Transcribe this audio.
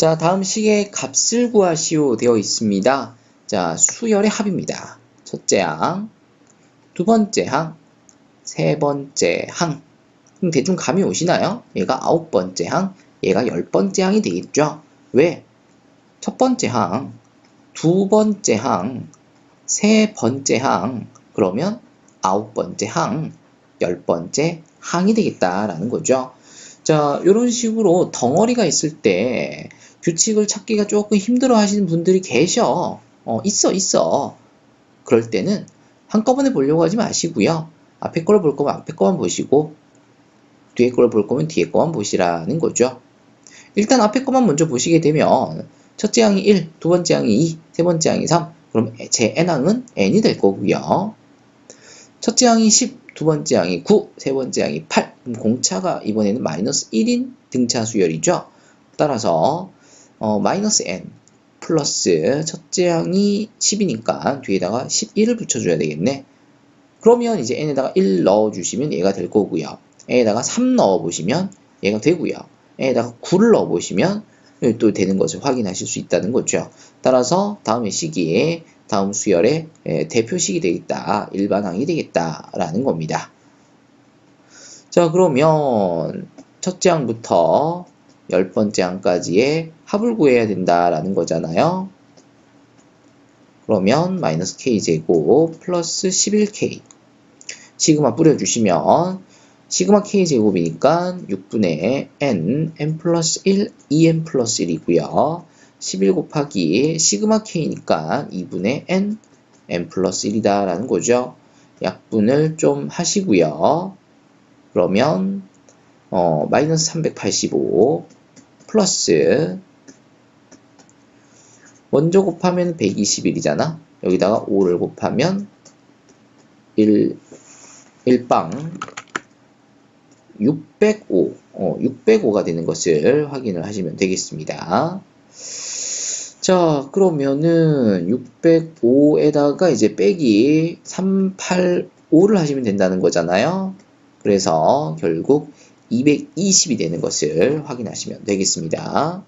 자, 다음 식의 값을 구하시오 되어 있습니다. 자, 수열의 합입니다. 첫째 항, 두 번째 항, 세 번째 항. 그럼 대충 감이 오시나요? 얘가 아홉 번째 항, 얘가 열 번째 항이 되겠죠? 왜? 첫 번째 항, 두 번째 항, 세 번째 항, 그러면 아홉 번째 항, 열 번째 항이 되겠다라는 거죠. 자, 이런 식으로 덩어리가 있을 때 규칙을 찾기가 조금 힘들어 하시는 분들이 계셔. 어, 있어, 있어. 그럴 때는 한꺼번에 보려고 하지 마시고요. 앞에 걸볼 거면 앞에 거만 보시고, 뒤에 걸볼 거면 뒤에 거만 보시라는 거죠. 일단 앞에 거만 먼저 보시게 되면, 첫째 항이 1, 두 번째 항이 2, 세 번째 항이 3, 그럼 제 n항은 n이 될 거고요. 첫째 항이 10, 두 번째 항이 9, 세 번째 항이 8. 그럼 공차가 이번에는 마이너스 1인 등차 수열이죠. 따라서 어, 마이너스 n 플러스 첫째 항이 10이니까 뒤에다가 11을 붙여줘야 되겠네. 그러면 이제 n에다가 1 넣어주시면 얘가 될 거고요. n에다가 3 넣어보시면 얘가 되고요. n에다가 9를 넣어보시면 또 되는 것을 확인하실 수 있다는 거죠. 따라서 다음의 시기에 다음 수열의 대표식이 되겠다. 일반항이 되겠다라는 겁니다. 자, 그러면 첫째 항부터 열 번째 항까지의 합을 구해야 된다라는 거잖아요. 그러면 마이너스 k제곱 플러스 11k 시그마 뿌려주시면 시그마 k제곱이니까 6분의 n, n 플러스 1, 2n 플러스 1이고요. 11 곱하기 시그마 k니까 2분의 n, n 플러스 1이다 라는 거죠. 약분을 좀 하시고요. 그러면 어, 마이너스 385 플러스 먼저 곱하면 121이잖아. 여기다가 5를 곱하면 1, 1빵 605, 어, 605가 되는 것을 확인을 하시면 되겠습니다. 자, 그러면은 605에다가 이제 빼기 385를 하시면 된다는 거잖아요. 그래서 결국 220이 되는 것을 확인하시면 되겠습니다.